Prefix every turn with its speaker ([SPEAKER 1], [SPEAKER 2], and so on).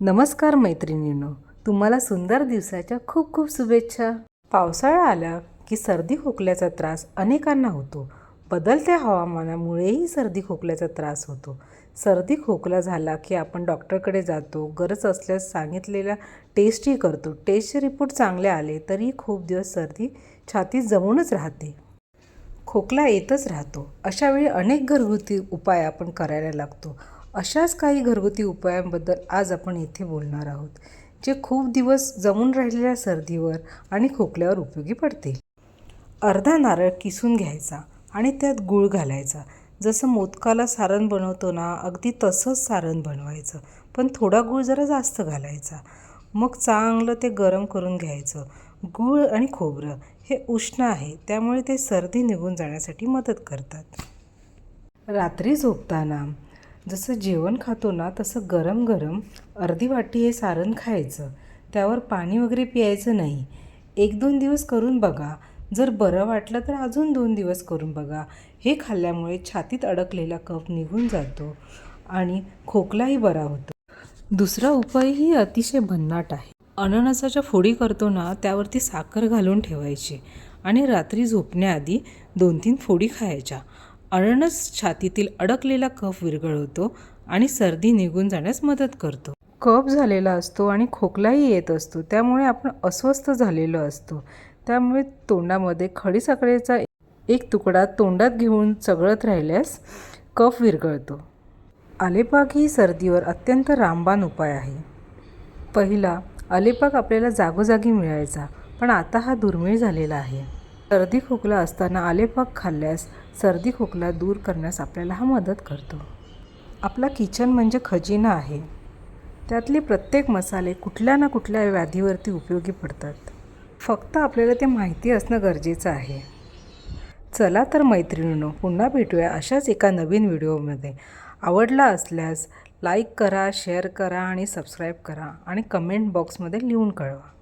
[SPEAKER 1] नमस्कार मैत्रिणींनो तुम्हाला सुंदर दिवसाच्या खूप खूप शुभेच्छा. पावसाळा आला की सर्दी खोकल्याचा त्रास अनेकांना होतो. बदलत्या हवामानामुळेही सर्दी खोकल्याचा त्रास होतो. सर्दी खोकला झाला की आपण डॉक्टरकडे जातो गरज असल्यास सांगितलेल्या टेस्टही करतो. टेस्टचे रिपोर्ट चांगले आले तरी खूप दिवस सर्दी छातीत जमूनच राहते. खोकला येतच राहतो. अशावेळी अनेक घरगुती उपाय आपण करायला लागतो. अशाच काही घरगुती उपायांबद्दल आज आपण येथे बोलणार आहोत जे खूप दिवस जमून राहिलेल्या सर्दीवर आणि खोकल्यावर उपयोगी पडतील. अर्धा नारळ किसून घ्यायचा आणि त्यात गूळ घालायचा. जसं मोदकाला सारण बनवतो ना अगदी तसंच सारण बनवायचं पण थोडा गूळ जरा जास्त घालायचा. मग चांगलं ते गरम करून घ्यायचं. गूळ आणि खोबरं हे उष्ण आहे त्यामुळे ते सर्दी निघून जाण्यासाठी मदत करतात. रात्री झोपताना जसं जेवण खातो ना तसं गरम गरम अर्धी वाटी हे सारण खायचं. त्यावर पाणी वगैरे प्यायचं नाही. एक दोन दिवस करून बघा. जर बरं वाटलं तर अजून दोन दिवस करून बघा. हे खाल्ल्यामुळे छातीत अडकलेला कफ निघून जातो आणि खोकलाही बरा होतो. दुसरा उपायही अतिशय भन्नाट आहे. अननसाच्या फोडी करतो ना त्यावरती साखर घालून ठेवायची आणि रात्री झोपण्याआधी दोन तीन फोडी खायच्या. अरणस छातीतील अडकलेला कफ विरघळवतो आणि सर्दी निघून जाण्यास मदत करतो. कफ झालेला असतो आणि खोकलाही येत असतो. त्यामुळे आपण अस्वस्थ झालेलो असतो. त्यामुळे तोंडामध्ये खडीसाखरेचा एक तुकडा तोंडात घेऊन चघळत राहिल्यास कफ विरघळतो. आलेपाक ही सर्दीवर अत्यंत रामबाण उपाय आहे. पहिला आलेपाक आपल्याला जागोजागी मिळायचा पण आता हा दुर्मिळ झालेला आहे. सर्दी खोकला असताना आलेपाक खाल्ल्यास सर्दी खोकला दूर करण्यास आपल्याला हा मदत करतो. आपला किचन म्हणजे खजिना आहे. त्यातले प्रत्येक मसाले कुठल्या ना कुठल्या व्याधीवरती उपयोगी पडतात. फक्त आपल्याला ते माहिती असणं गरजेचं आहे. चला तर मैत्रिणींनो पुन्हा भेटूया अशाच एका नवीन व्हिडिओमध्ये. आवडला असल्यास लाईक करा शेअर करा आणि सबस्क्राईब करा आणि कमेंट बॉक्समध्ये लिहून कळवा.